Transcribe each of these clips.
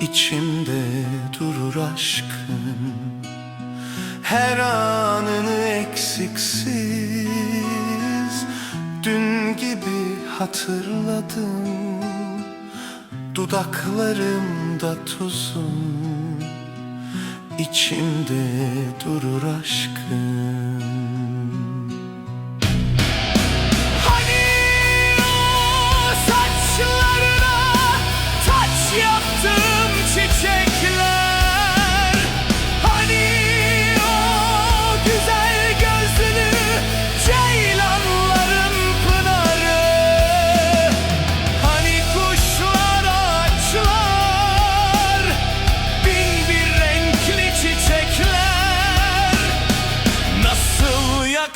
içimde durur aşkın. Her anını eksiksiz. Dün gibi hatırladım. Dudaklarımda tuzun içimde durur aşkın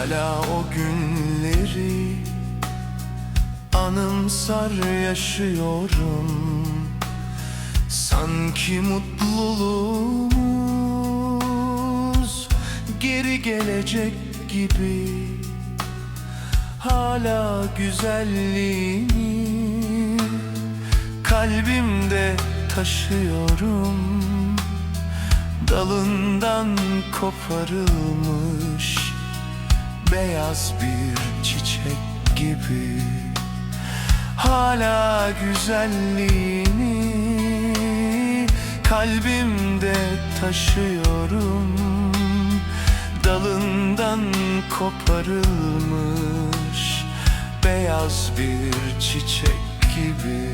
hala o günleri anımsar yaşıyorum. Sanki mutluluğumuz geri gelecek gibi. Hala güzelliğini kalbimde taşıyorum. Dalından koparılmış beyaz bir çiçek gibi Hala güzelliğini kalbimde taşıyorum. Dalından koparılmış beyaz bir çiçek gibi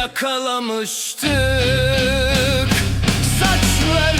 yakalamıştık. Saçları